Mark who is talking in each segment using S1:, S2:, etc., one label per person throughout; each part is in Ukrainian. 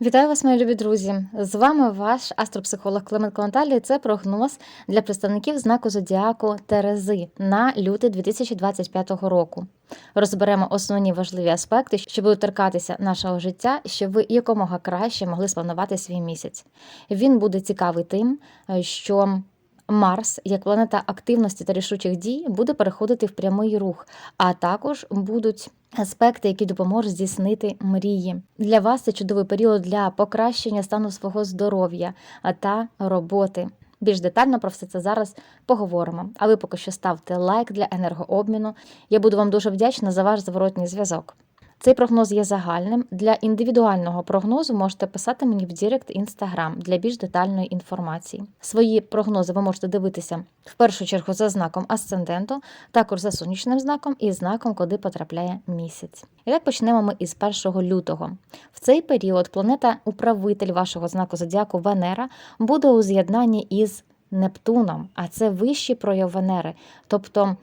S1: Вітаю вас, мої любі друзі! З вами ваш астропсихолог Климент Конталі. Це прогноз для представників знаку зодіаку Терези на лютий 2025 року. Розберемо основні важливі аспекти, що будуть торкатися нашого життя, щоб ви якомога краще могли спланувати свій місяць. Він буде цікавий тим, що Марс, як планета активності та рішучих дій, буде переходити в прямий рух, а також будуть аспекти, які допоможуть здійснити мрії. Для вас це чудовий період для покращення стану свого здоров'я та роботи. Більш детально про все це зараз поговоримо. А ви поки що ставте лайк для енергообміну. Я буду вам дуже вдячна за ваш зворотній зв'язок. Цей прогноз є загальним. Для індивідуального прогнозу можете писати мені в Дірект Інстаграм для більш детальної інформації. Свої прогнози ви можете дивитися в першу чергу за знаком асценденту, також за сонячним знаком і знаком, куди потрапляє місяць. І так почнемо ми із 1 лютого. В цей період планета, управитель вашого знаку зодіаку Венера, буде у з'єднанні із Нептуном, а це вищий прояв Венери, тобто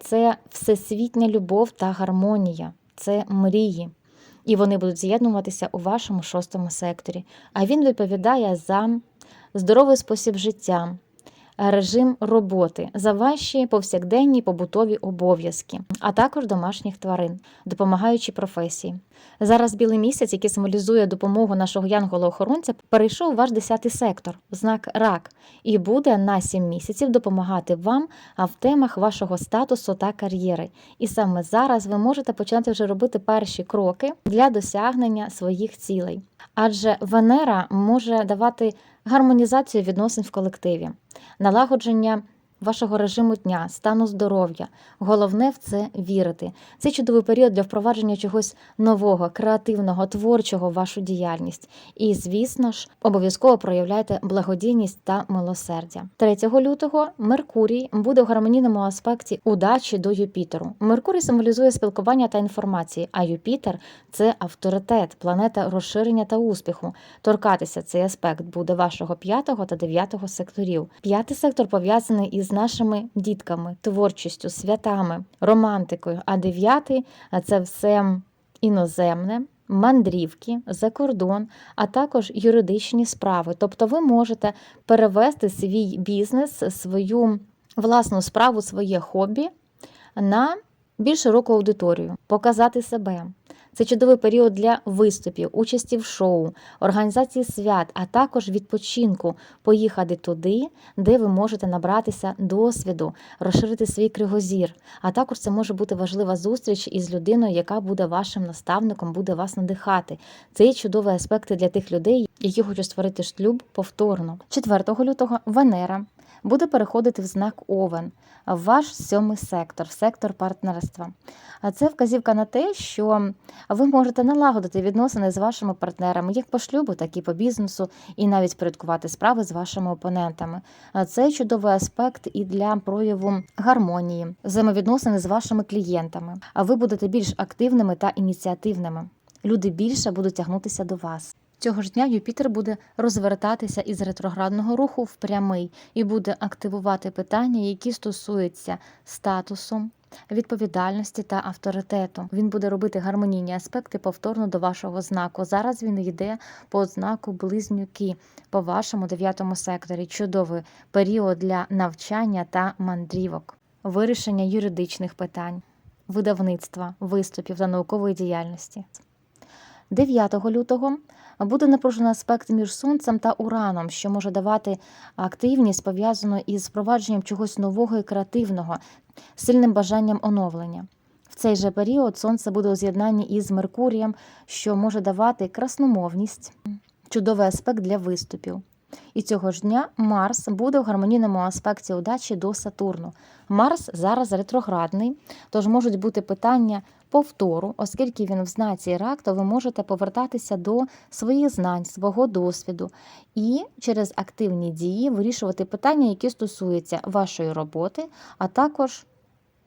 S1: це всесвітня любов та гармонія це мрії, і вони будуть з'єднуватися у вашому шостому секторі. А він відповідає за здоровий спосіб життя, режим роботи, за ваші повсякденні побутові обов'язки, а також домашніх тварин, допомагаючи професії. Зараз білий місяць, який символізує допомогу нашого янгола-охоронця, перейшов ваш 10 сектор, знак рак, і буде на 7 місяців допомагати вам в темах вашого статусу та кар'єри. І саме зараз ви можете почати вже робити перші кроки для досягнення своїх цілей. Адже Венера може давати гармонізацію відносин в колективі, налагодження вашого режиму дня, стану здоров'я. Головне в це вірити. Це чудовий період для впровадження чогось нового, креативного, творчого в вашу діяльність. І, звісно ж, обов'язково проявляйте благодійність та милосердя. 3 лютого Меркурій буде в гармонійному аспекті удачі до Юпітеру. Меркурій символізує спілкування та інформації, а Юпітер це авторитет, планета розширення та успіху. Торкатися цей аспект буде вашого 5 та 9 секторів. П'ятий сектор пов'язаний із з нашими дітками, творчістю, святами, романтикою. А дев'ятий це все іноземне. Мандрівки за кордон, а також юридичні справи. Тобто ви можете перевести свій бізнес, свою власну справу, своє хобі на більш широку аудиторію, показати себе. Це чудовий період для виступів, участі в шоу, організації свят, а також відпочинку, поїхати туди, де ви можете набратися досвіду, розширити свій кригозір. А також це може бути важлива зустріч із людиною, яка буде вашим наставником, буде вас надихати. Це є чудові аспекти для тих людей, які хочуть створити шлюб повторно. 4 лютого Венера буде переходити в знак Овен, ваш сьомий сектор, сектор партнерства. А це вказівка на те, що ви можете налагодити відносини з вашими партнерами, як по шлюбу, так і по бізнесу, і навіть порядкувати справи з вашими опонентами. Це чудовий аспект і для прояву гармонії, взаємовідносини з вашими клієнтами. А ви будете більш активними та ініціативними. Люди більше будуть тягнутися до вас. Цього ж дня Юпітер буде розвертатися із ретроградного руху в прямий і буде активувати питання, які стосуються статусу, відповідальності та авторитету. Він буде робити гармонійні аспекти повторно до вашого знаку. Зараз він йде по знаку близнюки по вашому дев'ятому секторі. Чудовий період для навчання та мандрівок, вирішення юридичних питань, видавництва, виступів та наукової діяльності. 9 лютого буде напружений аспект між сонцем та ураном, що може давати активність пов'язану із впровадженням чогось нового і креативного, сильним бажанням оновлення. В цей же період сонце буде у з'єднанні із Меркурієм, що може давати красномовність, чудовий аспект для виступів. І цього ж дня Марс буде в гармонійному аспекті удачі до Сатурну. Марс зараз ретроградний, тож можуть бути питання повтору, оскільки він в знаці рак, то ви можете повертатися до своїх знань, свого досвіду і через активні дії вирішувати питання, які стосуються вашої роботи, а також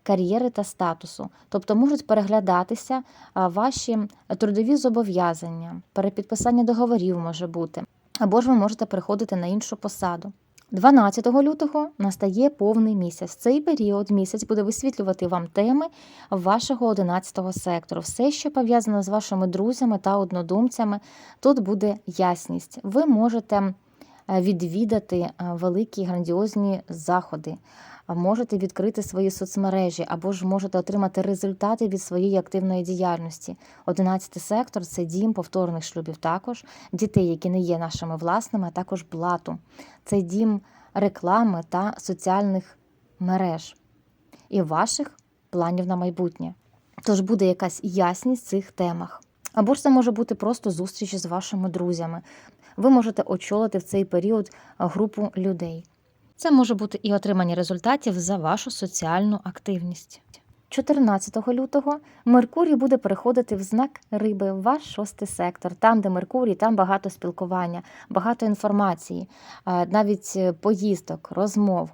S1: кар'єри та статусу, тобто можуть переглядатися ваші трудові зобов'язання, перепідписання договорів може бути або ж ви можете переходити на іншу посаду. 12 лютого настає повний місяць. Цей період місяць буде висвітлювати вам теми вашого 11 сектору. Все, що пов'язано з вашими друзями та однодумцями, тут буде ясність. Ви можете е, відвідати е, великі грандіозні заходи, можете відкрити свої соцмережі або ж можете отримати результати від своєї активної діяльності. 11 сектор це дім повторних шлюбів, також дітей, які не є нашими власними, а також блату. Це дім реклами та соціальних мереж і ваших планів на майбутнє. Тож буде якась ясність в цих темах. Або ж це може бути просто зустріч з вашими друзями. Ви можете очолити в цей період групу людей. Це може бути і отримання результатів за вашу соціальну активність. 14 лютого Меркурій буде переходити в знак риби, в ваш шостий сектор. Там, де Меркурій, там багато спілкування, багато інформації, навіть е, поїздок, розмов.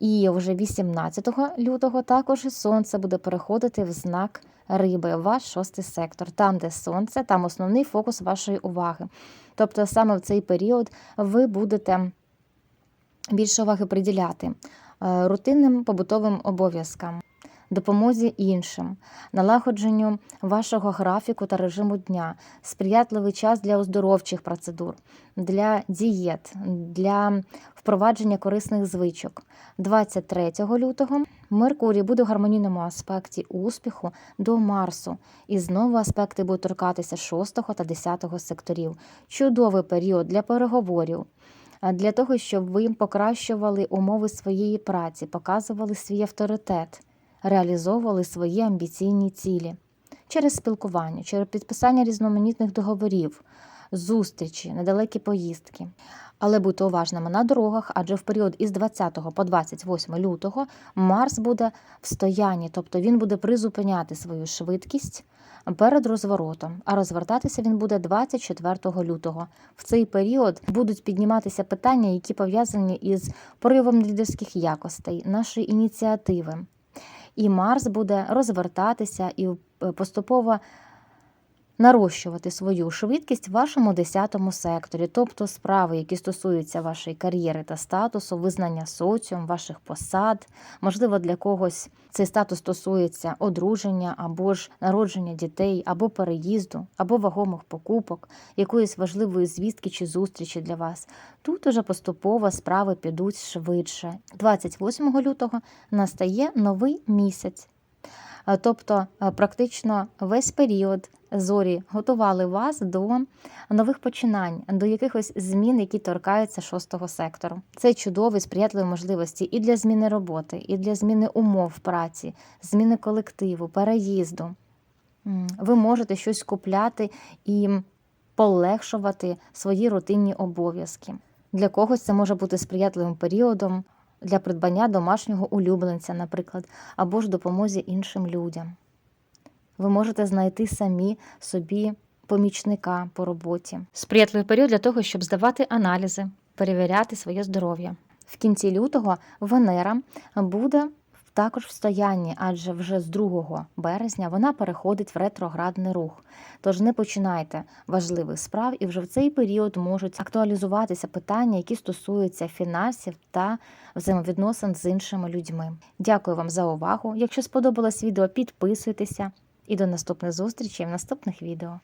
S1: І вже 18 лютого також сонце буде переходити в знак риби, ваш шостий сектор. Там, де сонце, там основний фокус вашої уваги. Тобто саме в цей період ви будете більше уваги приділяти е, рутинним побутовим обов'язкам, допомозі іншим, налагодженню вашого графіку та режиму дня, сприятливий час для оздоровчих процедур, для дієт, для впровадження корисних звичок. 23 лютого Меркурій буде в гармонійному аспекті успіху до Марсу, і знову аспекти будуть торкатися 6 та 10 секторів. Чудовий період для переговорів. Для того, щоб ви покращували умови своєї праці, показували свій авторитет, реалізовували свої амбіційні цілі через спілкування, через підписання різноманітних договорів, зустрічі, недалекі поїздки. Але будьте уважними на дорогах, адже в період із 20 по 28 лютого Марс буде в стоянні, тобто він буде призупиняти свою швидкість перед розворотом, а розвертатися він буде 24 лютого. В цей період будуть підніматися питання, які пов'язані із проявом лідерських якостей, нашої ініціативи. І Марс буде розвертатися і е, поступово нарощувати свою швидкість в вашому 10 секторі, тобто справи, які стосуються вашої кар'єри та статусу, визнання соціум, ваших посад. Можливо, для когось цей статус стосується одруження або ж народження дітей, або переїзду, або вагомих покупок, якоїсь важливої звістки чи зустрічі для вас. Тут уже поступово справи підуть швидше. 28 лютого настає новий місяць. Е, Тобто, е, практично весь період зорі готували вас до нових починань, до якихось змін, які торкаються шостого сектору. Це чудові сприятливі можливості і для зміни роботи, і для зміни умов праці, зміни колективу, переїзду. Ви можете щось купляти і полегшувати свої рутинні обов'язки. Для когось це може бути сприятливим періодом для придбання домашнього улюбленця, наприклад, або ж допомозі іншим людям. Ви можете знайти самі собі помічника по роботі. Сприятливий період для того, щоб здавати аналізи, перевіряти своє здоров'я. В кінці лютого Венера буде також в стоянні, адже вже з 2 березня вона переходить в ретроградний рух. Тож не починайте важливих справ, і вже в цей період можуть актуалізуватися питання, які стосуються фінансів та взаємовідносин з іншими людьми. Дякую вам за увагу. Якщо сподобалось відео, підписуйтеся і до наступних зустрічей в наступних відео.